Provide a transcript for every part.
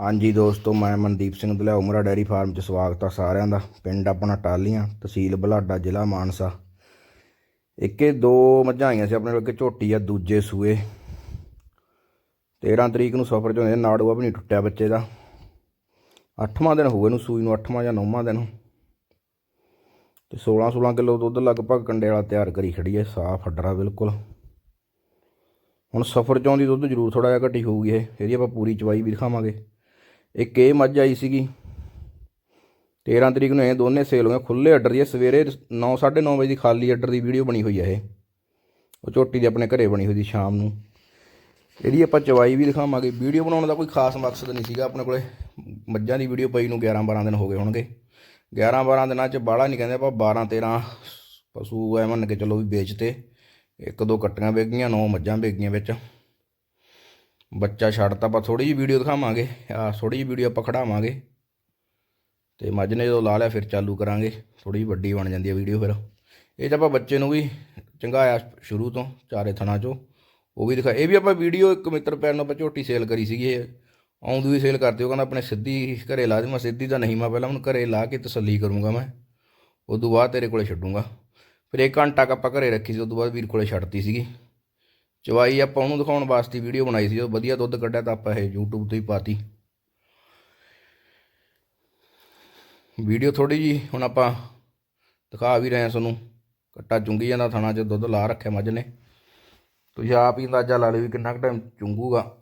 ਹਾਂਜੀ ਦੋਸਤੋ, ਮੈਂ ਮਨਦੀਪ ਸਿੰਘ ਦਲਿਆ ਉਮਰਾ ਡੈਰੀ ਫਾਰਮ 'ਚ ਸਵਾਗਤ ਆ ਸਾਰਿਆਂ ਦਾ। ਪਿੰਡ ਆਪਣਾ ਟਾਲੀਆਂ, ਤਹਿਸੀਲ ਬਲਾਡਾ, ਜ਼ਿਲ੍ਹਾ ਮਾਨਸਾ। ਇੱਕੇ ਦੋ ਮੱਝਾਂ ਆਈਆਂ ਸੀ ਆਪਣੇ ਕੋਲ, ਇੱਕ ਝੋਟੀ ਆ, ਦੂਜੇ ਸੂਏ। 13 ਤਰੀਕ ਨੂੰ ਸਫਰ 'ਚ ਹੁੰਦੇ ਨਾੜੂਆ ਵੀ ਨਹੀਂ ਟੁੱਟਿਆ ਬੱਚੇ ਦਾ। 8ਵਾਂ ਦਿਨ ਹੋਊ ਇਹਨੂੰ ਸੂਈ ਨੂੰ 8ਵਾਂ ਜਾਂ 9ਵਾਂ ਦਿਨ। ਤੇ 16 16 ਕਿਲੋ ਦੁੱਧ ਲਗਭਗ ਕੰਡੇ ਵਾਲਾ ਤਿਆਰ ਕਰੀ ਖੜੀ ਹੈ ਸਾਫ਼ ਹੱਡਰਾ ਬਿਲਕੁਲ। ਹੁਣ ਸਫਰ 'ਚੋਂ ਦੀ ਦੁੱਧ ਜ਼ਰੂਰ ਥੋੜਾ ਜਿਹਾ ਘਟੀ ਹੋਊਗੀ ਇਹ, ਇਹਦੀ ਆਪਾਂ ਪੂਰੀ ਚਵਾਈ ਵੀ ਦਿਖਾਵਾਂਗੇ। ਇੱਕ ਇਹ ਮੱਝ ਆਈ ਸੀਗੀ। 13 ਤਰੀਕ ਨੂੰ ਇਹ ਦੋਨੇ ਸੇਲ ਹੋਏ। ਖੁੱਲੇ ਆਰਡਰ ਦੀ ਹੈ। ਸਵੇਰੇ 9:30 ਵਜੇ ਦੀ ਖਾਲੀ ਆਰਡਰ ਦੀ ਵੀਡੀਓ ਬਣੀ ਹੋਈ ਹੈ ਇਹ। ਉਹ ਝੋਟੀ ਦੇ ਆਪਣੇ ਘਰੇ ਬਣੀ ਹੋਈ ਸੀ ਸ਼ਾਮ ਨੂੰ। ਇਹਦੀ ਆਪਾਂ ਚਵਾਈ ਵੀ ਦਿਖਾਵਾਂਗੇ। ਵੀਡੀਓ ਬਣਾਉਣ ਦਾ ਕੋਈ ਖਾਸ ਮਕਸਦ ਨਹੀਂ ਸੀਗਾ ਆਪਣੇ ਕੋਲੇ। ਮੱਝਾਂ ਦੀ ਵੀਡੀਓ ਪਈ ਨੂੰ 11 12 ਦਿਨ ਹੋ ਗਏ ਹੋਣਗੇ। 11 12 ਦਿਨਾਂ ਚ ਬਾਹਲਾ ਨਹੀਂ ਕਹਿੰਦੇ ਆਪਾਂ 12 13 ਪਸ਼ੂ ਐ ਮੰਨ ਕੇ ਚੱਲੋ ਵੀ ਵੇਚਤੇ। ਇੱਕ ਦੋ ਕੱਟੀਆਂ ਵੇਚ ਗਈਆਂ, ਨੌ ਮੱਝਾਂ ਵੇਚ ਵਿੱਚ। ਬੱਚਾ ਛੱਡਤਾ, ਆਪਾਂ ਥੋੜੀ ਜਿਹੀ ਵੀਡੀਓ ਦਿਖਾਵਾਂਗੇ ਆ ਥੋੜੀ ਜਿਹੀ ਵੀਡੀਓ ਆਪਾਂ ਖੜਾਵਾਂਗੇ। ਤੇ ਮੱਝ ਨੇ ਜਦੋਂ ਲਾ ਲਿਆ, ਫਿਰ ਚਾਲੂ ਕਰਾਂਗੇ। ਥੋੜੀ ਜਿਹੀ ਵੱਡੀ ਬਣ ਜਾਂਦੀ ਹੈ ਵੀਡੀਓ ਫਿਰ। ਇਹ 'ਚ ਆਪਾਂ ਬੱਚੇ ਨੂੰ ਵੀ ਚੰਗਾਇਆ ਸ਼ੁਰੂ ਤੋਂ, ਚਾਰੇ ਥਣਾ ਚੋਂ। ਉਹ ਵੀ ਦਿਖਾ, ਇਹ ਵੀ ਆਪਾਂ ਵੀਡੀਓ ਇੱਕ ਮਿੱਤਰ ਪੈਰ ਨੂੰ ਆਪਾਂ ਝੋਟੀ ਸੇਲ ਕਰੀ ਸੀਗੀ ਇਹ। ਆਉਂਦੀ ਵੀ ਸੇਲ ਕਰਤੇ, ਉਹ ਕਹਿੰਦਾ ਆਪਣੇ ਸਿੱਧੀ ਘਰੇ ਲਾ ਦੇ, ਮੈਂ ਸਿੱਧੀ ਤਾਂ ਨਹੀਂ, ਮੈਂ ਪਹਿਲਾਂ ਉਹਨੂੰ ਘਰੇ ਲਾ ਕੇ ਤਸੱਲੀ ਕਰੂੰਗਾ ਮੈਂ। ਉਦੋਂ ਬਾਅਦ ਤੇਰੇ ਕੋਲੇ ਛੱਡੂੰਗਾ। ਫਿਰ ਇੱਕ ਘੰਟਾ ਕੁ ਆਪਾਂ ਘਰੇ ਰੱਖੀ ਸੀ, ਉਦੋਂ ਬਾਅਦ ਵੀਰ ਕੋਲੇ ਛੱਡਤੀ ਸੀਗੀ। ਚਵਾਈ ਆਪਾਂ ਉਹਨੂੰ ਦਿਖਾਉਣ ਵਾਸਤੇ ਵੀਡੀਓ ਬਣਾਈ ਸੀ, ਜਦੋਂ ਵਧੀਆ ਦੁੱਧ ਕੱਢਿਆ ਤਾਂ ਆਪਾਂ ਇਹ YouTube ਤੇ ਹੀ ਪਾਤੀ। ਵੀਡੀਓ ਥੋੜੀ ਜੀ ਹੁਣ ਆਪਾਂ ਦਿਖਾ ਵੀ ਰਹੇ ਹਾਂ ਤੁਹਾਨੂੰ। ਕੱਟਾ ਚੁੰਗੀ ਜਾਂਦਾ ਥਾਣਾ 'ਚ, ਦੁੱਧ ਲਾ ਰੱਖਿਆ ਮੱਝ ਨੇ। ਤੁਸੀਂ ਆਪ ਹੀ ਅੰਦਾਜ਼ਾ ਲਾ ਲਿਓ ਵੀ ਕਿੰਨਾ ਕੁ ਟਾਈਮ ਚੁੰਗੂਗਾ।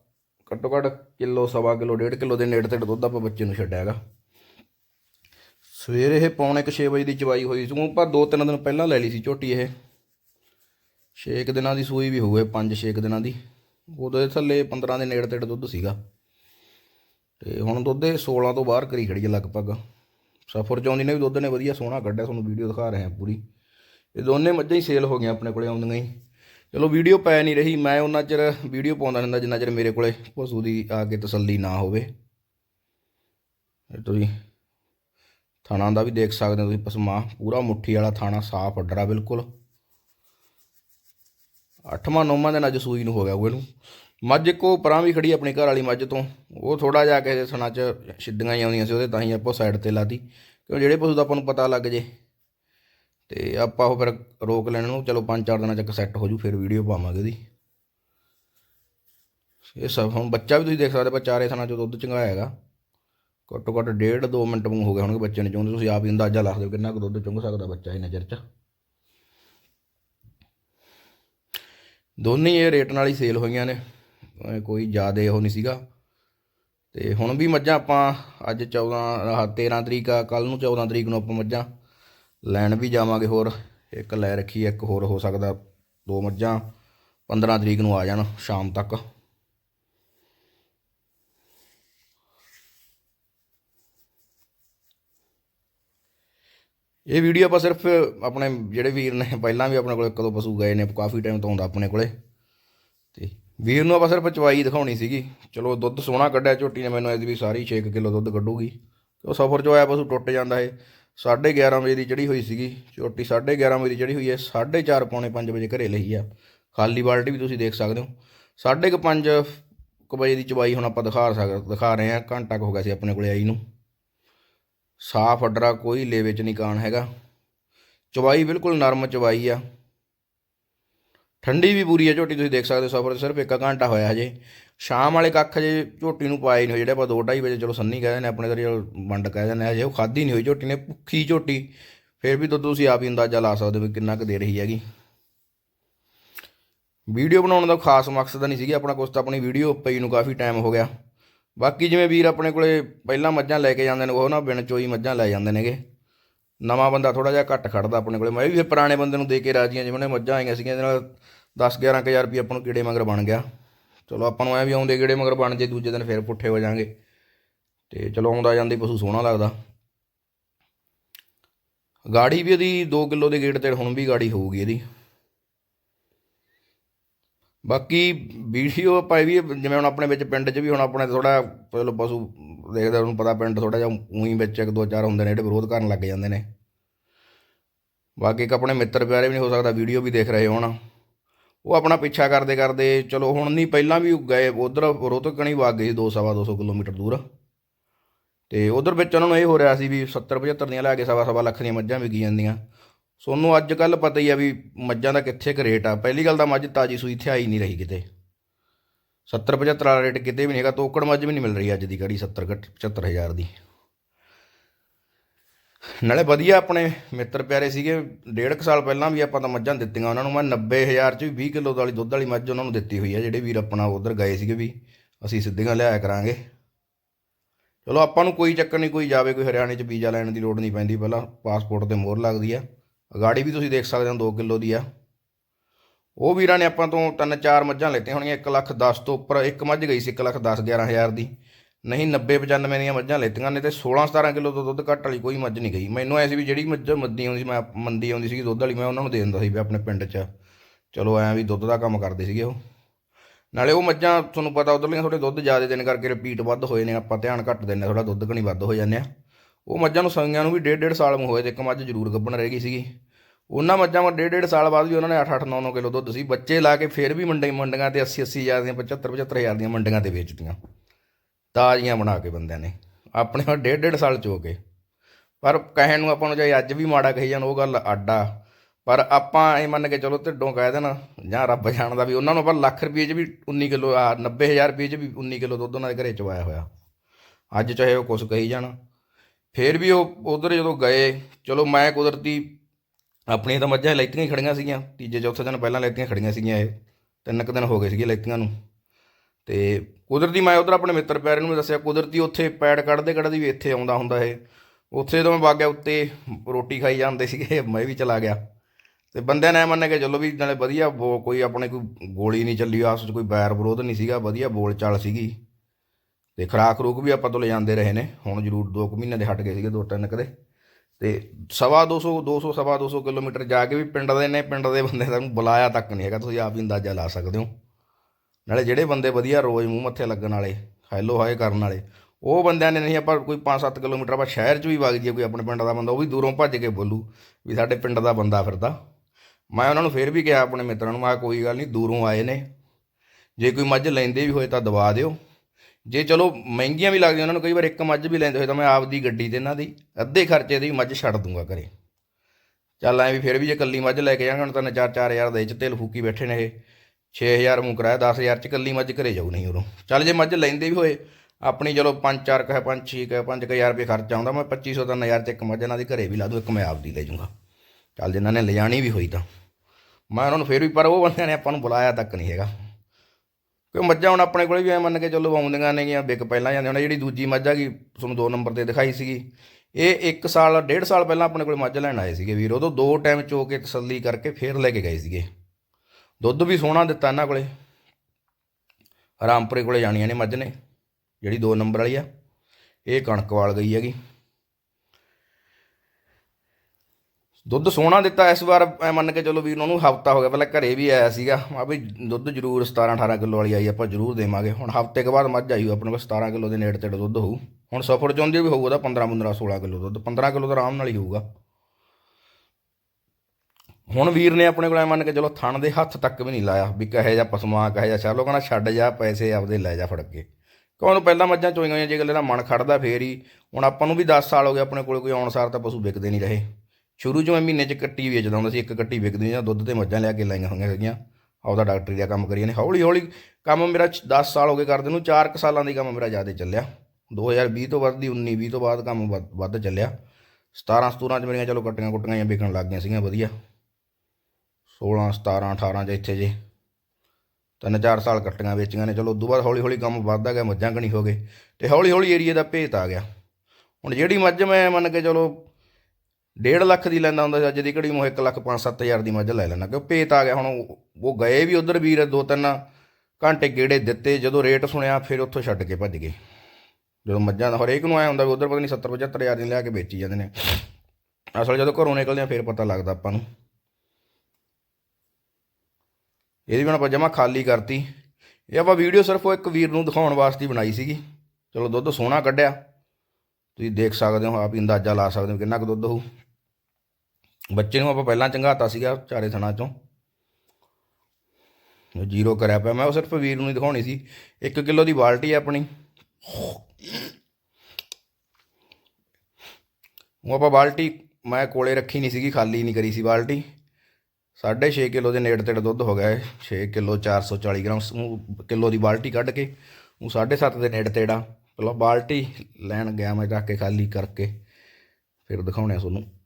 ਘੱਟੋ ਘੱਟ ਕਿਲੋ, ਸਵਾ ਕਿਲੋ, ਡੇਢ ਕਿਲੋ ਦੇ ਨੇੜੇ ਤੇੜੇ ਦੁੱਧ ਆਪਾਂ ਬੱਚੇ ਨੂੰ ਛੱਡਿਆ ਹੈਗਾ। ਸਵੇਰੇ ਇਹ ਪੌਣੇ ਕੁ 6 ਵਜੇ ਦੀ ਚਵਾਈ ਹੋਈ ਸੀ। ਉਹ ਪਰ ਦੋ ਤਿੰਨ ਦਿਨ ਪਹਿਲਾਂ ਲੈ ਲਈ ਸੀ ਝੋਟੀ ਇਹ। 6 ਕੁ ਦਿਨਾਂ ਦੀ ਸੂਈ ਵੀ ਹੋਵੇ 5-6 ਦਿਨਾਂ ਦੀ। ਉਦੋਂ ਇਹ ਥੱਲੇ 15 ਦੇ ਨੇੜੇ ਤੇੜੇ ਦੁੱਧ ਸੀਗਾ। ਤੇ ਹੁਣ ਦੁੱਧ ਇਹ 16 ਤੋਂ ਬਾਹਰ ਕਰੀ ਖੜੀ ਹੈ ਲਗਭਗ। ਸਫਰ ਚ ਆਉਂਦੀ ਨੇ ਵੀ ਦੁੱਧ ਨੇ ਵਧੀਆ ਸੋਹਣਾ ਕੱਢਿਆ, ਤੁਹਾਨੂੰ ਵੀਡੀਓ ਦਿਖਾ ਰਹੇ ਹਾਂ ਪੂਰੀ। ਇਹ ਦੋਨੇ ਮੱਝਾਂ ਹੀ ਸੇਲ ਹੋ ਗਈਆਂ ਆਪਣੇ ਕੋਲੇ ਆਉਂਦੀਆਂ ਹੀ। ਚਲੋ ਵੀਡੀਓ ਪੈ ਨਹੀਂ ਰਹੀ, ਮੈਂ ਉਹਨਾਂ ਚਿਰ ਵੀਡੀਓ ਪਾਉਂਦਾ ਰਹਿੰਦਾ ਜਿੰਨਾ ਚਿਰ ਮੇਰੇ ਕੋਲੇ ਪਸ਼ੂ ਦੀ ਆ ਕੇ ਤਸੱਲੀ ਨਾ ਹੋਵੇ। ਤੁਸੀਂ ਥਾਣਾ ਦਾ ਵੀ ਦੇਖ ਸਕਦੇ ਹੋ ਤੁਸੀਂ, ਪਸਮਾ, ਪੂਰਾ ਮੁੱਠੀ ਵਾਲਾ ਥਾਣਾ, ਸਾਫ਼ ਅੱਡਰਾ ਬਿਲਕੁਲ। ਅੱਠਵਾਂ, ਨੌਵਾਂ ਦਿਨ ਅੱਜ ਸੂਈ ਨੂੰ ਹੋ ਗਿਆ ਉਹ ਇਹਨੂੰ ਮੱਝ ਇੱਕੋ ਪਰਾਂ ਵੀ ਖੜੀ ਆਪਣੀ ਘਰ ਵਾਲੀ ਮੱਝ ਤੋਂ। ਉਹ ਥੋੜਾ ਜਿਹਾ ਕਿਸੇ ਦੇ ਸਣਾ ਚ ਛਿੱਡੀਆਂ ਹੀ ਆਉਂਦੀਆਂ ਸੀ, ਉਹਦੇ ਤਾਂ ਹੀ ਆਪਾਂ ਸਾਈਡ ਤੇ ਲਾਤੀ। ਕਿਉਂ ਜਿਹੜੇ ਪਸ਼ੂ ਦਾ ਆਪਾਂ ਨੂੰ ਪਤਾ ਲੱਗ ਜੇ, ਤੇ ਆਪਾਂ ਉਹ ਫਿਰ ਰੋਕ ਲੈਣ ਨੂੰ, ਚਲੋ ਪੰਜ ਚਾਰ ਦਿਨਾਂ ਚੱਕ ਸੈੱਟ ਹੋ ਜੂ, ਫਿਰ ਵੀਡੀਓ ਪਾਵਾਂਗੇ ਉਹਦੀ। ਇਹ ਸਭ ਹੁਣ ਬੱਚਾ ਵੀ ਤੁਸੀਂ ਦੇਖ ਸਕਦੇ ਆਪਾਂ ਚਾਰੇ ਥਾਣਾ ਚੋਂ ਦੁੱਧ ਚੰਗਾਇਆ ਹੈਗਾ। ਘੱਟੋ ਘੱਟ ਡੇਢ ਦੋ ਮਿੰਟ ਵਾਂਗੂ ਹੋ ਗਿਆ ਹੁਣ ਬੱਚੇ ਨੇ ਚੁੰਗਦੇ, ਤੁਸੀਂ ਆਪ ਹੀ ਅੰਦਾਜ਼ਾ ਲਾ ਸਕਦੇ ਹੋ ਕਿੰਨਾ ਕੁ ਦੁੱਧ ਚੁੰਗ ਸਕਦਾ ਬੱਚਾ ਇਹ ਨਜ਼ਰ 'ਚ। ਦੋਨੇ ਇਹ ਰੇਟ ਨਾਲ ਹੀ ਸੇਲ ਹੋਈਆਂ ਨੇ। ਕੋਈ ਜ਼ਿਆਦਾ ਉਹ ਨਹੀਂ ਸੀਗਾ। ਤੇ ਹੁਣ ਵੀ ਮੱਝਾਂ ਆਪਾਂ ਅੱਜ 14 ਆਹ 13 ਤਰੀਕ ਆ ਕੱਲ ਨੂੰ 14 ਤਰੀਕ ਨੂੰ ਆਪਾਂ ਮੱਝਾਂ ਲੈਣ ਵੀ ਜਾਵਾਂਗੇ ਹੋਰ। ਇੱਕ ਲੈ ਰੱਖੀ, ਇੱਕ ਹੋਰ ਹੋ ਸਕਦਾ। ਦੋ ਮੱਝਾਂ 15 ਤਰੀਕ ਨੂੰ ਆ ਜਾਣ, ਸ਼ਾਮ ਤੱਕ। ਇਹ ਵੀਡੀਓ ਆਪਾਂ ਸਿਰਫ ਆਪਣੇ ਜਿਹੜੇ ਵੀਰ ਨੇ, ਪਹਿਲਾਂ ਵੀ ਆਪਣੇ ਕੋਲ ਇੱਕ ਦੋ ਪਸ਼ੂ ਗਏ ਨੇ, ਕਾਫੀ ਟਾਈਮ ਤੋਂ ਆਉਂਦਾ ਆਪਣੇ ਕੋਲੇ। ਤੇ ਵੀਰ ਨੂੰ ਆਪਾਂ ਸਿਰਫ ਚਵਾਈ ਦਿਖਾਉਣੀ ਸੀਗੀ। ਚਲੋ ਦੁੱਧ ਸੋਹਣਾ ਕੱਢਿਆ, ਝੋਟੀ ਨੇ ਮੈਨੂੰ ਇਹਦੀ ਵੀ ਸਾਰੀ 6 ਕਿਲੋ ਦੁੱਧ ਕੱਢੂਗੀ। ਉਹ ਸਫਰ 'ਚੋਂ ਆਇਆ ਪਸ਼ੂ, ਟੁੱਟ ਜਾਂਦਾ ਏ 11:30 ਵਜੇ ਦੀ ਚੜੀ ਹੋਈ ਸੀਗੀ। ਝੋਟੀ 11:30 ਵਜੇ ਦੀ ਚੜੀ ਹੋਈ ਹੈ। 4:30 ਪੌਣੇ 5 ਵਜੇ ਘਰੇ ਲਈ ਆ। ਖਾਲੀ ਬਾਲਟੀ ਵੀ ਤੁਸੀਂ ਦੇਖ ਸਕਦੇ ਹੋ। 5:30 ਕੁ ਵਜੇ ਦੀ ਚਵਾਈ ਹੁਣ ਆਪਾਂ ਦਿਖਾ ਸਕਦੇ ਦਿਖਾ ਰਹੇ ਹਾਂ। ਘੰਟਾ ਕੁ ਹੋ ਗਿਆ ਸੀ ਆਪਣੇ ਕੋਲੇ ਆਈ ਨੂੰ। ਸਾਫ਼ ਅੱਡਰਾ ਕੋਈ ਲੇ ਵਿੱਚ ਨਹੀਂ ਕਾਣ ਹੈਗਾ। ਚਵਾਈ ਬਿਲਕੁਲ ਨਰਮ ਚਵਾਈ ਆ। ਠੰਡੀ ਵੀ ਪੂਰੀ ਹੈ ਝੋਟੀ, ਤੁਸੀਂ ਦੇਖ ਸਕਦੇ ਹੋ ਸਫਰ ਸਿਰਫ ਇੱਕ ਘੰਟਾ ਹੋਇਆ ਹਜੇ। ਸ਼ਾਮ ਵਾਲੇ ਕੱਖ ਜੇ ਝੋਟੀ ਨੂੰ ਪਾਏ ਨਹੀਂ ਹੋਏ, ਜਿਹੜੇ ਆਪਾਂ 2:30 ਵਜੇ ਚਲੋ ਸੰਨੀ ਕਹਿੰਦੇ ਨੇ ਆਪਣੇ ਤਰੀ ਵੰਡ ਕਹਿ ਦਿੰਦੇ ਆ ਜੇ ਉਹ ਖਾਦੀ ਨਹੀਂ ਹੋਈ ਝੋਟੀ ਨੇ, ਭੁੱਖੀ ਝੋਟੀ। ਫਿਰ ਵੀ ਦੁੱਧ ਤੁਸੀਂ ਆਪ ਹੀ ਅੰਦਾਜ਼ਾ ਲਾ ਸਕਦੇ ਹੋ ਵੀ ਕਿੰਨਾ ਕੁ ਦੇ ਰਹੀ ਹੈਗੀ। ਵੀਡੀਓ ਬਣਾਉਣ ਦਾ ਖਾਸ ਮਕਸਦ ਨਹੀਂ ਸੀਗਾ, ਆਪਣਾ ਕੁਛ ਤਾਂ ਆਪਣੀ ਵੀਡੀਓ ਪਈ ਨੂੰ ਕਾਫੀ ਟਾਈਮ ਹੋ ਗਿਆ। ਬਾਕੀ ਜਿਵੇਂ ਵੀਰ ਆਪਣੇ ਕੋਲੇ ਪਹਿਲਾਂ ਮੱਝਾਂ ਲੈ ਕੇ ਜਾਂਦੇ ਨੇ, ਉਹ ਨਾ ਬਿਨ ਚੋਈ ਮੱਝਾਂ ਲੈ ਜਾਂਦੇ ਨੇਗੇ। ਨਵਾਂ ਬੰਦਾ ਥੋੜਾ ਜਿਹਾ ਘੱਟ ਖੜਦਾ ਆਪਣੇ ਕੋਲੇ। ਮੈਂ ਵੀ ਫਿਰ ਪੁਰਾਣੇ ਬੰਦੇ ਨੂੰ ਦੇ ਕੇ ਰਾਜੀ ਹਾਂ ਜਿਵੇਂ ਨੇ ਮੱਝਾਂ ਆਈਆਂ ਸੀਗੀਆਂ, ਇਹਦੇ ਨਾਲ 10 11 ਹਜ਼ਾਰ ਰੁਪਏ ਆਪਾਂ ਨੂੰ ਕੀੜੇ ਮਗਰ ਬਣ ਗਿਆ। ਚਲੋ ਆਪਾਂ ਨੂੰ ਐ ਵੀ ਆਉਂਦੇ ਕੀੜੇ ਮਗਰ ਬਣ ਜੇ, ਦੂਜੇ ਦਿਨ ਫਿਰ ਪੁੱਠੇ ਹੋ ਜਾਾਂਗੇ। ਤੇ ਚਲੋ ਆਉਂਦਾ ਜਾਂਦੇ ਪਸ਼ੂ ਸੋਹਣਾ ਲੱਗਦਾ। ਗਾੜੀ ਵੀ ਇਹਦੀ 2 ਕਿਲੋ ਦੇ ਗੇਟ ਤੇ ਹੁਣ ਵੀ ਗਾੜੀ ਹੋਊਗੀ ਇਹਦੀ। ਬਾਕੀ ਵੀਡੀਓ ਆਪਾਂ ਇਹ ਵੀ ਜਿਵੇਂ ਹੁਣ ਆਪਣੇ ਵਿੱਚ ਪਿੰਡ 'ਚ ਵੀ ਹੁਣ ਆਪਣੇ ਥੋੜਾ ਚਲੋ ਪਸ਼ੂ ਦੇਖਦੇ ਉਹਨੂੰ ਪਤਾ ਪਿੰਡ ਥੋੜਾ ਜਿਹਾ ਉਹੀ ਵਿੱਚ ਇੱਕ ਦੋ ਚਾਰ ਹੁੰਦੇ ਨੇ ਜਿਹੜੇ ਵਿਰੋਧ ਕਰਨ ਲੱਗ ਜਾਂਦੇ ਨੇ। ਬਾਕੀ ਇੱਕ ਆਪਣੇ ਮਿੱਤਰ ਪਿਆਰੇ ਵੀ ਨਹੀਂ ਹੋ ਸਕਦਾ, ਵੀਡੀਓ ਵੀ ਦੇਖ ਰਹੇ ਹੋਣ। ਉਹ ਆਪਣਾ ਪਿੱਛਾ ਕਰਦੇ ਕਰਦੇ ਚਲੋ ਹੁਣ ਨਹੀਂ, ਪਹਿਲਾਂ ਵੀ ਗਏ, ਉਧਰ ਰੋਹਤਕ ਕਣੀ ਵਗ ਗਏ ਸੀ ਦੋ ਸਵਾ ਦੋ ਸੌ ਕਿਲੋਮੀਟਰ ਦੂਰ। ਤੇ ਉਧਰ ਵਿੱਚ ਉਹਨਾਂ ਨੂੰ ਇਹ ਹੋ ਰਿਹਾ ਸੀ ਵੀ 70 75 ਦੀਆਂ ਲੈ ਕੇ ਸਵਾ ਸਵਾ ਲੱਖ ਦੀਆਂ ਮੱਝਾਂ ਵਿਕੀ ਜਾਂਦੀਆਂ। ਸੋਨੂੰ ਅੱਜ ਕੱਲ ਪਤਾ ਹੀ ਆ ਵੀ ਮੱਝਾਂ ਦਾ ਕਿੱਥੇ ਕੁ ਰੇਟ ਆ। ਪਹਿਲੀ ਗੱਲ ਤਾਂ ਮੱਝ ਤਾਜੀ ਸੂਈ ਇੱਥੇ ਆਈ ਨਹੀਂ ਰਹੀ ਕਿਤੇ। 70 75 ਵਾਲਾ ਰੇਟ ਕਿਤੇ ਵੀ ਨਹੀਂ ਹੈਗਾ, ਤੋਕੜ ਮੱਝ ਵੀ ਨਹੀਂ ਮਿਲ ਰਹੀ ਅੱਜ ਦੀ ਘੜੀ 70 ਘੱਟ 75000 ਦੀ। ਨਾਲੇ ਵਧੀਆ ਆਪਣੇ ਮਿੱਤਰ ਪਿਆਰੇ ਸੀਗੇ, ਡੇਢ ਕੁ ਸਾਲ ਪਹਿਲਾਂ ਵੀ ਆਪਾਂ ਤਾਂ ਮੱਝਾਂ ਦਿੱਤੀਆਂ ਉਹਨਾਂ ਨੂੰ, ਮੈਂ 90000 ਚ ਵੀ 20 ਕਿਲੋ ਵਾਲੀ ਦੁੱਧ ਵਾਲੀ ਮੱਝ ਉਹਨਾਂ ਨੂੰ ਦਿੱਤੀ ਹੋਈ ਆ, ਜਿਹੜੇ ਵੀਰ ਆਪਣਾ ਉਧਰ ਗਏ ਸੀਗੇ ਵੀ ਅਸੀਂ ਸਿੱਧੀਆਂ ਲਿਆਇਆ ਕਰਾਂਗੇ। ਚਲੋ ਆਪਾਂ ਨੂੰ ਕੋਈ ਚੱਕਰ ਨਹੀਂ, ਕੋਈ ਜਾਵੇ, ਕੋਈ ਹਰਿਆਣੇ ਚ ਵੀਜ਼ਾ ਲੈਣ ਦੀ ਲੋੜ ਨਹੀਂ ਪੈਂਦੀ, ਪਹਿਲਾਂ ਪਾਸਪੋਰਟ ਤੇ ਮੋਹਰ ਲੱਗਦੀ ਆ। ਅਗਾੜੀ ਵੀ ਤੁਸੀਂ ਦੇਖ ਸਕਦੇ ਹੋ 2 ਕਿਲੋ ਦੀ ਆ। ਉਹ ਵੀਰਾਂ ਨੇ ਆਪਾਂ ਤੋਂ ਤਿੰਨ ਚਾਰ ਮੱਝਾਂ ਲੈਤੀਆਂ ਹੋਣੀਆਂ 1 ਲੱਖ 10 ਤੋਂ ਉੱਪਰ, ਇੱਕ ਮੱਝ ਗਈ ਸੀ 1 ਲੱਖ 10 11000 ਦੀ। ਨਹੀਂ 90 95 ਦੀਆਂ ਮੱਝਾਂ ਲੈਤੀਆਂ ਨੇ ਤੇ 16 17 ਕਿਲੋ ਤੋਂ ਦੁੱਧ ਘੱਟ ਵਾਲੀ ਕੋਈ ਮੱਝ ਨਹੀਂ ਗਈ। ਮੈਨੂੰ ਐ ਸੀ ਵੀ ਜਿਹੜੀ ਮੱਝ ਮੱਦੀ ਆਉਂਦੀ ਸੀ, ਮੈਂ ਮੰਦੀ ਆਉਂਦੀ ਸੀ ਦੁੱਧ ਵਾਲੀ, ਮੈਂ ਉਹਨਾਂ ਨੂੰ ਦੇ ਦਿੰਦਾ ਸੀ ਵੀ ਆਪਣੇ ਪਿੰਡ 'ਚ। ਚਲੋ ਐਂ ਵੀ ਦੁੱਧ ਦਾ ਕੰਮ ਕਰਦੇ ਸੀਗੇ ਉਹ। ਨਾਲੇ ਉਹ ਮੱਝਾਂ, ਤੁਹਾਨੂੰ ਪਤਾ ਉਧਰਲੀਆਂ ਥੋੜੇ ਦੁੱਧ ਜ਼ਿਆਦਾ ਦੇਣ ਕਰਕੇ ਰਿਪੀਟ ਵੱਧ ਹੋਏ ਨੇ, ਆਪਾਂ ਧਿਆਨ ਘੱਟ ਦਿੰਨੇ ਥੋੜਾ ਦੁੱਧ ਘਣੀ ਵੱਧ ਹੋ ਜਾਂਦੇ ਆ। ਉਹ ਮੱਝਾਂ ਨੂੰ ਸਈਆਂ ਨੂੰ ਵੀ ਡੇਢ ਡੇਢ ਸਾਲ ਹੋਏ ਤੇ ਇੱਕ ਮੱਝ ਜ਼ਰੂਰ ਗੱਭਣ ਰਹਿ ਗਈ ਸੀਗੀ। ਉਹਨਾਂ ਮੱਝਾਂ ਮਾ ਡੇਢ ਡੇਢ ਸਾਲ ਬਾਅਦ ਵੀ ਉਹਨਾਂ ਨੇ 8 8 9 9 ਕਿਲੋ ਦੁੱਧ ਸੀ। ਬੱਚੇ ਲਾ ਕੇ ਫਿਰ ਵੀ ਮੰਡੀ ਮੰਡੀਆਂ ਤੇ 80 80 ਹਜ਼ਾਰ ਦੀਆਂ 75 75 ਹਜ਼ਾਰ ਦੀਆਂ ਮੰਡੀਆਂ ਤੇ ਵੇਚਤੀਆਂ। ਤਾਜ਼ੀਆਂ ਬਣਾ ਕੇ ਬੰਦਿਆਂ ਨੇ। ਆਪਣੇ ਕੋਲ ਡੇਢ ਡੇਢ ਸਾਲ ਚੋ ਕੇ ਪਰ ਕਹਿਣ ਨੂੰ ਆਪਾਂ ਨੂੰ ਚਾਹੇ ਅੱਜ ਵੀ ਮਾੜਾ ਕਹੀ ਜਾਣ, ਉਹ ਗੱਲ ਆਡਾ। ਪਰ ਆਪਾਂ ਇਹ ਮੰਨ ਕੇ ਚਲੋ ਢਿੱਡੋਂ ਕਹਿ ਦੇਣਾ ਜਾਂ ਰੱਬ ਜਾਣਦਾ ਵੀ ਉਹਨਾਂ ਨੂੰ ਆਪਾਂ ਲੱਖ ਰੁਪਏ 'ਚ ਵੀ 19 ਕਿਲੋ, ਆ 90000 ਰੁਪਏ 'ਚ ਵੀ 19 ਕਿਲੋ ਦੁੱਧ ਉਹਨਾਂ ਦੇ ਘਰੇ ਚਵਾਇਆ ਹੋਇਆ। ਅੱਜ ਚਾਹੇ ਉਹ ਕੁਛ ਕਹੀ ਜਾਣ। ਫਿਰ ਵੀ ਉਹ ਉਧਰ ਜਦੋਂ ਗਏ, ਚਲੋ ਮੈਂ ਕੁਦਰਤੀ ਆਪਣੀਆਂ ਤਾਂ ਮੱਝਾਂ ਲੈਤੀਆਂ ਹੀ ਖੜੀਆਂ ਸੀਗੀਆਂ, ਤੀਜੇ ਚੌਥੇ ਦਿਨ ਪਹਿਲਾਂ ਲੈਤੀਆਂ ਖੜੀਆਂ ਸੀਗੀਆਂ ਇਹ, ਤਿੰਨ ਕੁ ਦਿਨ ਹੋ ਗਏ ਸੀਗੇ ਲੈਤੀਆਂ ਨੂੰ। ਤੇ ਕੁਦਰਤੀ ਮੈਂ ਉਧਰ ਆਪਣੇ ਮਿੱਤਰ ਪਿਆਰੇ ਨੂੰ ਵੀ ਦੱਸਿਆ, ਕੁਦਰਤੀ ਉੱਥੇ ਪੈੜ ਕੱਢਦੇ ਕੱਢਦੇ ਵੀ ਇੱਥੇ ਆਉਂਦਾ ਹੁੰਦਾ ਇਹ। ਉੱਥੇ ਜਦੋਂ ਮੈਂ ਵਗ ਉੱਤੇ ਰੋਟੀ ਖਾਈ ਜਾਂਦੇ ਸੀਗੇ, ਮੈਂ ਵੀ ਚਲਾ ਗਿਆ। ਤੇ ਬੰਦਿਆਂ ਨੇ ਐਂ ਮੰਨ ਕੇ ਚਲੋ ਵੀ ਨਾਲੇ ਵਧੀਆ ਬੋ- ਕੋਈ ਆਪਣੇ ਕੋਈ ਗੋਲੀ ਨਹੀਂ ਚੱਲੀ, ਆਪਸ ਵਿੱਚ ਕੋਈ ਬੈਰ ਵਿਰੋਧ ਨਹੀਂ ਸੀਗਾ, ਵਧੀਆ ਬੋਲ ਚਾਲ ਸੀਗੀ। ਤੇ ਖਰਾਕ ਰੂਕ ਵੀ ਆਪਾਂ ਤੋਂ ਲੈ ਜਾਂਦੇ ਰਹੇ ਨੇ। ਹੁਣ ਜ਼ਰੂਰ 2 ਮਹੀਨੇ ਦੇ ਹਟ ਗਏ ਸੀਗੇ, ਦੋ ਤਿੰਨ ਕਦੇ ਤੇ ਸਵਾ 200 200 ਸਵਾ 200 ਕਿਲੋਮੀਟਰ ਜਾ ਕੇ ਵੀ ਪਿੰਡ ਦੇ ਨੇ, ਪਿੰਡ ਦੇ ਬੰਦੇ ਤੁਹਾਨੂੰ ਬੁਲਾਇਆ ਤੱਕ ਨਹੀਂ ਹੈਗਾ। ਤੁਸੀਂ ਆਪ ਹੀ ਅੰਦਾਜ਼ਾ ਲਾ ਸਕਦੇ ਹੋ। ਨਾਲੇ ਜਿਹੜੇ ਬੰਦੇ ਵਧੀਆ ਰੋਜ਼ ਮੂੰਹ ਮੱਥੇ ਲੱਗਣ ਵਾਲੇ ਹੈਲੋ ਹਾਏ ਕਰਨ ਵਾਲੇ, ਉਹ ਬੰਦਿਆਂ ਨੇ ਨਹੀਂ ਆਪਾਂ ਕੋਈ 5-7 ਕਿਲੋਮੀਟਰ ਆਪਾਂ ਸ਼ਹਿਰ 'ਚ ਵੀ ਵਗ ਜਾਈਏ, ਕੋਈ ਆਪਣੇ ਪਿੰਡ ਦਾ ਬੰਦਾ, ਉਹ ਵੀ ਦੂਰੋਂ ਭੱਜ ਕੇ ਬੋਲੂ ਵੀ ਸਾਡੇ ਪਿੰਡ ਦਾ ਬੰਦਾ ਫਿਰਦਾ। ਮੈਂ ਉਹਨਾਂ ਨੂੰ ਫੇਰ ਵੀ ਕਿਹਾ ਆਪਣੇ ਮਿੱਤਰਾਂ ਨੂੰ, ਮੈਂ ਕਿਹਾ ਕੋਈ ਗੱਲ ਨਹੀਂ, ਦੂਰੋਂ ਆਏ ਨੇ। ਜੇ ਕੋਈ ਮੱਝ ਲੈਂਦੇ ਵੀ ਹੋਏ ਤਾਂ ਦਵਾ ਦਿਓ। ਜੇ ਚਲੋ ਮਹਿੰਗੀਆਂ ਵੀ ਲੱਗਦੀਆਂ, ਉਹਨਾਂ ਨੂੰ ਕਈ ਵਾਰ ਇੱਕ ਮੱਝ ਵੀ ਲੈਂਦੇ ਹੋਏ ਤਾਂ ਮੈਂ ਆਪਦੀ ਗੱਡੀ ਤੇ ਇਹਨਾਂ ਦੀ ਅੱਧੇ ਖਰਚੇ ਦੀ ਮੱਝ ਛੱਡ ਦੂੰਗਾ ਘਰੇ। ਚੱਲ ਐ ਵੀ ਫਿਰ ਵੀ ਜੇ ਕੱਲੀ ਮੱਝ ਲੈ ਕੇ ਜਾਣ ਹੁਣ ਤਾਂ 4-4000 ਦੇ ਚ ਤੇਲ ਫੂਕੀ ਬੈਠੇ ਨੇ ਇਹ। 6000 ਮੂੰਹ ਕਰਾਇਆ 10000 ਚ ਕੱਲੀ ਮੱਝ ਘਰੇ ਜਾਊ ਨਹੀਂ ਉਰੋਂ। ਚੱਲ ਜੇ ਮੱਝ ਲੈਂਦੇ ਵੀ ਹੋਏ, ਆਪਣੀ ਚਲੋ 5-4 ਕਹੇ 5-6 ਕਹੇ 5000 ਰੁਪਏ ਖਰਚਾ ਆਉਂਦਾ, ਮੈਂ 2500 ਦਾ 1000 ਚ ਇੱਕ ਮੱਝ ਇਹਨਾਂ ਦੀ ਘਰੇ ਵੀ ਲਾ ਦੂੰ, ਇੱਕ ਮੈਂ ਆਪਦੀ ਲੈ ਜਾਊਂਗਾ। ਚੱਲ ਜਿਨ੍ਹਾਂ ਨੇ ਲਿਜਾਣੀ ਵੀ ਹੋਈ ਤਾਂ। ਮੈਂ ਉਹਨਾਂ ਨੂੰ ਫਿਰ ਵੀ, ਪਰ ਉਹ ਬੰਦਿਆਂ ਨੇ ਆਪਾਂ ਨੂੰ ਬੁਲਾਇਆ ਤੱਕ ਨਹੀਂ ਹੈਗਾ। ਕਿਉਂ ਮੱਝਾਂ ਹੁਣ ਆਪਣੇ ਕੋਲੇ ਵੀ ਐ ਮੰਨ ਕੇ ਚੱਲੋ ਆਉਂਦੀਆਂ ਨੇਗੀਆਂ ਵਿਕ ਪਹਿਲਾਂ ਜਾਂਦੇ, ਹੁਣ ਜਿਹੜੀ ਦੂਜੀ ਮੱਝ ਆ ਗਈ, ਤੁਹਾਨੂੰ ਦੋ ਨੰਬਰ ਤੇ ਦਿਖਾਈ ਸੀਗੀ। ਇਹ 1 ਸਾਲ, ਡੇਢ ਸਾਲ ਪਹਿਲਾਂ ਆਪਣੇ ਕੋਲੇ ਮੱਝ ਲੈਣ ਆਏ ਸੀਗੇ ਵੀਰ, ਉਦੋਂ ਦੋ ਟਾਈਮ ਚੋ ਕੇ ਤਸੱਲੀ ਕਰਕੇ ਫੇਰ ਲੈ ਕੇ ਗਏ ਸੀਗੇ। ਦੁੱਧ ਵੀ ਸੋਹਣਾ ਦਿੱਤਾ ਇਹਨਾਂ ਕੋਲੇ। ਰਾਮਪੁਰੇ ਕੋਲੇ ਜਾਣੀਆਂ ਨੇ ਮੱਝ ਨੇ, ਜਿਹੜੀ ਦੋ ਨੰਬਰ ਵਾਲੀ ਆ। ਇਹ ਕਣਕ ਵਾਲ ਗਈ ਹੈਗੀ। ਦੁੱਧ ਸੋਹਣਾ ਦਿੱਤਾ ਇਸ ਵਾਰ, ਐ ਮੰਨ ਕੇ ਚਲੋ ਵੀਰ ਨੂੰ ਉਹਨੂੰ ਹਫਤਾ ਹੋ ਗਿਆ, ਪਹਿਲਾਂ ਘਰੇ ਵੀ ਆਇਆ ਸੀਗਾ। ਆ ਵੀ ਦੁੱਧ ਜ਼ਰੂਰ 17 18 ਕਿਲੋ ਵਾਲੀ ਆਈ, ਆਪਾਂ ਜ਼ਰੂਰ ਦੇਵਾਂਗੇ। ਹੁਣ ਹਫ਼ਤੇ ਕੇ ਬਾਅਦ ਮੱਝ ਆਈ ਹੋਊ ਆਪਣੇ ਕੋਲ 17 ਕਿਲੋ ਦੇ ਨੇੜੇ ਤੇੜੇ ਦੁੱਧ ਹੋਊ। ਹੁਣ ਸਫਰ ਚਾਹੁੰਦੀ ਵੀ ਹੋਊਗਾ ਤਾਂ 15 15 16 ਕਿਲੋ ਦੁੱਧ 15 ਕਿਲੋ ਤਾਂ ਆਰਾਮ ਨਾਲ ਹੀ ਹੋਊਗਾ। ਹੁਣ ਵੀਰ ਨੇ ਆਪਣੇ ਕੋਲ ਐ ਮੰਨ ਕੇ ਚਲੋ ਥਣ ਦੇ ਹੱਥ ਤੱਕ ਵੀ ਨਹੀਂ ਲਾਇਆ, ਵੀ ਕਹੇ ਜਾ ਪਸਮਾ, ਕਹੇ ਜਾ ਚਾਲੋ ਕਹਿੰਦਾ ਛੱਡ ਜਾ, ਪੈਸੇ ਆਪਦੇ ਲੈ ਜਾ ਫੜ ਕੇ। ਕਿਉਂ ਉਹਨੂੰ ਪਹਿਲਾਂ ਮੱਝਾਂ ਚੋਈਆਂ ਹੋਈਆਂ, ਜੇ ਗੱਲੇ ਦਾ ਮਨ ਖੜਦਾ ਫੇਰ ਹੀ। ਹੁਣ ਆਪਾਂ ਨੂੰ ਵੀ 10 ਸਾਲ ਹੋ ਗਏ, ਆਪਣੇ ਕੋਲ ਕੋਈ ਆਉਣਸਾਰ ਤਾਂ ਪਸ਼ੂ ਵਿਕਦੇ ਨਹੀਂ ਰਹੇ। ਸ਼ੁਰੂ 'ਚ ਮੈਂ ਮਹੀਨੇ 'ਚ ਕੱਟੀ ਵੇਚਦਾ ਹੁੰਦਾ ਸੀ, ਇੱਕ ਕੱਟੀ ਵਿਕਦੀ ਜਾਂ ਦੁੱਧ ਤੇ ਮੱਝਾਂ ਲਿਆ ਕੇ ਲਾਈਆਂ ਹੋਈਆਂ ਸੀਗੀਆਂ ਆਪਦਾ ਡਾਕਟਰੀ ਦਾ ਕੰਮ ਕਰੀਏ ਨੇ। ਹੌਲੀ ਹੌਲੀ ਕੰਮ ਮੇਰਾ 10 ਸਾਲ ਹੋ ਗਏ ਕਰਦੇ ਨੂੰ 4 ਕੁ ਸਾਲਾਂ ਦੀ ਕੰਮ ਮੇਰਾ ਜ਼ਿਆਦਾ ਚੱਲਿਆ। 2020 ਤੋਂ ਬਾਅਦ ਦੀ 19 20 ਤੋਂ ਬਾਅਦ ਕੰਮ ਵੱਧ- ਵੱਧ ਚੱਲਿਆ। 17 17 ਚ ਮੇਰੀਆਂ ਚਲੋ ਕੱਟੀਆਂ ਕੁੱਟੀਆਂ ਜਾਂ ਵਿਕਣ ਲੱਗ ਗਈਆਂ ਸੀਗੀਆਂ ਵਧੀਆ। 16 17 18 ਚ ਇੱਥੇ ਜੇ। ਤਿੰਨ ਚਾਰ ਸਾਲ ਕੱਟੀਆਂ ਵੇਚੀਆਂ ਨੇ। ਚਲੋ, ਉਦੋਂ ਬਾਅਦ ਹੌਲੀ ਹੌਲੀ ਕੰਮ ਵੱਧਦਾ ਗਿਆ, ਮੱਝਾਂ ਕਣੀ ਹੋ ਗਏ। ਤੇ ਹੌਲੀ ਹੌਲੀ ਏਰੀਏ ਦਾ ਭੇਤ ਆ ਗਿਆ। ਹੁਣ ਜਿਹੜੀ ਮੱਝ ਮੈਂ ਮੰਨ ਕੇ ਚਲੋ 1.5 ਲੱਖ ਦੀ ਲੈਂਦਾ ਹੁੰਦਾ ਸੀ, ਅੱਜ ਦੀ ਘੜੀ ਮੋ 1 ਲੱਖ 5-7 ਹਜ਼ਾਰ ਦੀ ਮੱਝ ਲੈ ਲੈਣਾ ਕਿਉਂ ਭੇਤ ਆ ਗਿਆ, ਹੁਣ ਉਹ ਗਏ ਵੀ ਉਧਰ ਵੀਰ ਦੋ ਤਿੰਨ ਘੰਟੇ ਗੇੜੇ ਦਿੱਤੇ, ਜਦੋਂ ਰੇਟ ਸੁਣਿਆ, ਫਿਰ ਉੱਥੋਂ ਛੱਡ ਕੇ ਭੱਜ ਗਏ। ਜਦੋਂ ਮੱਝਾਂ ਦਾ ਹਰੇਕ ਨੂੰ ਆਇਆ ਹੁੰਦਾ ਵੀ ਉਧਰ ਪਤਾ ਨਹੀਂ 70 75 ਹਜ਼ਾਰ ਦੀ ਲਿਆ ਕੇ ਵੇਚੀ ਜਾਂਦੇ ਨੇ। ਅਸਲ ਜਦੋਂ ਘਰੋਂ ਨਿਕਲਦੇ ਆ ਫਿਰ ਪਤਾ ਲੱਗਦਾ ਆਪਾਂ ਨੂੰ। ਇਹਦੀ ਵੀ ਆਪਾਂ ਜਮਾ ਖਾਲੀ ਕਰਤੀ। ਇਹ ਆਪਾਂ ਵੀਡੀਓ ਸਿਰਫ ਉਹ ਇੱਕ ਵੀਰ ਨੂੰ ਦਿਖਾਉਣ ਵਾਸਤੇ ਬਣਾਈ ਸੀਗੀ। ਚਲੋ ਦੁੱਧ ਸੋਹਣਾ ਕੱਢਿਆ। ਤੁਸੀਂ ਦੇਖ ਸਕਦੇ ਹੋ, ਆਪ ਹੀ ਅੰਦਾਜ਼ਾ ਲਾ ਸਕਦੇ ਹੋ ਕਿੰਨਾ ਕੁ ਦੁੱਧ ਹੋਊ। ਬੱਚੇ ਨੂੰ ਆਪਾਂ ਪਹਿਲਾਂ ਚੰਗਾਤਾ ਸੀਗਾ ਚਾਰੇ ਥਣਾ ਚੋਂ। ਜ਼ੀਰੋ ਕਰਿਆ ਪਿਆ। ਮੈਂ ਉਹ ਸਿਰਫ ਵੀਰ ਨੂੰ ਹੀ ਦਿਖਾਉਣੀ ਸੀ। 1 ਕਿਲੋ ਦੀ ਬਾਲਟੀ ਹੈ ਆਪਣੀ। ਉਹ ਆਪਾਂ ਬਾਲਟੀ ਮੈਂ ਕੋਲੇ ਰੱਖੀ ਨਹੀਂ ਸੀਗੀ, ਖਾਲੀ ਨਹੀਂ ਕਰੀ ਸੀ ਬਾਲਟੀ। 6.5 ਕਿਲੋ ਦੇ ਨੇੜੇ ਤੇੜੇ ਦੁੱਧ ਹੋ ਗਿਆ ਹੈ 6 ਕਿਲੋ 440 ਗ੍ਰਾਮ ਸ- ਕਿਲੋ ਦੀ ਬਾਲਟੀ ਕੱਢ ਕੇ ਉਹ 7.5 ਦੇ ਨੇੜੇ ਤੇੜਾ ਪਹਿਲਾਂ ਬਾਲਟੀ ਲੈਣ ਗਿਆ ਮੈਂ ਜਾ ਕੇ ਖਾਲੀ ਕਰਕੇ। ਫਿਰ ਦਿਖਾਉਣੇ ਆ ਤੁਹਾਨੂੰ।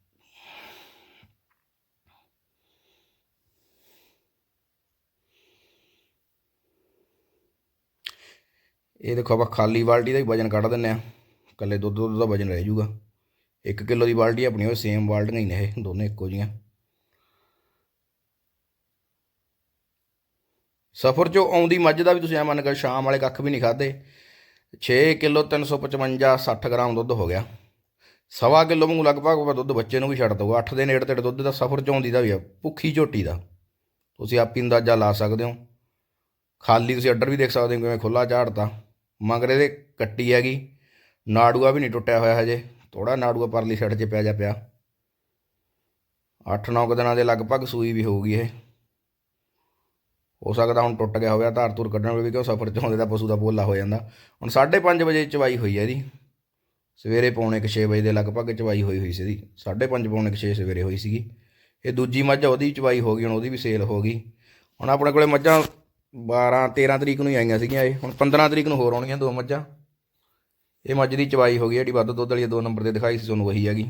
ਇਹ ਦੇਖੋ ਆਪਾਂ ਖਾਲੀ ਬਾਲਟੀ ਦਾ ਹੀ ਵਜਨ ਕੱਢ ਦਿੰਨੇ ਆ ਕੱਲੇ ਦੁੱਧ ਦੁੱਧ ਦਾ ਵਜਨ ਰਹਿ ਜਾਊਗਾ। 1 ਕਿਲੋ ਦੀ ਬਾਲਟੀ ਆਪਣੀ ਉਹ ਸੇਮ ਬਾਲਟੀਆਂ ਹੀ ਨੇ ਇਹ, ਦੋਨੇ ਇੱਕੋ ਜੀਆਂ ਸਫਰ ਚੋਂ ਆਉਂਦੀ ਮੱਝ ਦਾ ਵੀ ਤੁਸੀਂ ਐ ਮੰਨ ਕੇ ਸ਼ਾਮ ਵਾਲੇ ਕੱਖ ਵੀ ਨਹੀਂ ਖਾਦੇ 6 ਕਿਲੋ 355 60 ਗ੍ਰਾਮ ਦੁੱਧ ਹੋ ਗਿਆ। ਸਵਾ ਕਿਲੋ ਵਾਂਗੂ ਲਗਭਗ ਦੁੱਧ ਬੱਚੇ ਨੂੰ ਵੀ ਛੱਡ ਦਊਗਾ। 8 ਦੇ ਨੇੜੇ ਤੇੜੇ ਦੁੱਧ ਦਾ ਸਫਰ ਚੋਂ ਆਉਂਦੀ ਦਾ ਵੀ ਆ, ਭੁੱਖੀ ਝੋਟੀ ਦਾ। ਤੁਸੀਂ ਆਪ ਹੀ ਅੰਦਾਜ਼ਾ ਲਾ ਸਕਦੇ ਹੋ। ਖਾਲੀ ਤੁਸੀਂ ਅੱਡਰ ਵੀ ਦੇਖ ਸਕਦੇ ਹੋ ਕਿਵੇਂ ਖੁੱਲਾ ਝਾੜਤਾ ਮਗਰ ਇਹਦੇ ਕੱਟੀ ਹੈਗੀ। ਨਾੜੂਆ ਵੀ ਨਹੀਂ ਟੁੱਟਿਆ ਹੋਇਆ ਹਜੇ। ਥੋੜਾ ਨਾੜੂਆ ਪਰਲੀ ਸਾਈਡ 'ਚ ਪਿਆ ਜਾ ਪਿਆ। 8-9 ਦਿਨਾਂ ਦੇ ਲਗਭਗ ਸੂਈ ਵੀ ਹੋਊਗੀ ਇਹ। ਹੋ ਸਕਦਾ ਹੁਣ ਟੁੱਟ ਗਿਆ ਹੋਵੇ ਧਾਰ ਧੂਰ ਕੱਢਣ ਵੇਲੇ ਕਿਉਂ ਸਫਰ 'ਚ ਹੁੰਦੇ ਤਾਂ ਪਸ਼ੂ ਦਾ ਬੋਲਾ ਹੋ ਜਾਂਦਾ। ਹੁਣ 5:30 ਵਜੇ ਚਵਾਈ ਹੋਈ ਹੈ ਇਹਦੀ। ਸਵੇਰੇ ਪੌਣੇ 6 ਵਜੇ ਦੇ ਲਗਭਗ ਚਵਾਈ ਹੋਈ ਹੋਈ ਸੀ ਇਹਦੀ। 5:30 ਪੌਣੇ 6 ਸਵੇਰੇ ਹੋਈ ਸੀਗੀ। ਇਹ ਦੂਜੀ ਮੱਝ ਉਹਦੀ ਚਵਾਈ ਹੋ ਗਈ, ਹੁਣ ਉਹਦੀ ਵੀ ਸੇਲ ਹੋ ਗਈ। ਹੁਣ ਆਪਣੇ ਕੋਲੇ ਮੱਝਾਂ 12 13 ਤਰੀਕ ਨੂੰ ਹੀ ਆਈਆਂ ਸੀਗੀਆਂ ਇਹ। ਹੁਣ 15 ਤਰੀਕ ਨੂੰ ਹੋਰ ਆਉਣਗੀਆਂ ਦੋ ਮੱਝਾਂ। ਇਹ ਮੱਝ ਦੀ ਚਵਾਈ ਹੋ ਗਈ ਜਿਹੜੀ ਵੱਧ ਦੁੱਧ ਵਾਲੀ ਦੋ ਨੰਬਰ ਤੇ ਦਿਖਾਈ ਸੀ, ਤੁਹਾਨੂੰ ਵਹੀ ਹੈਗੀ।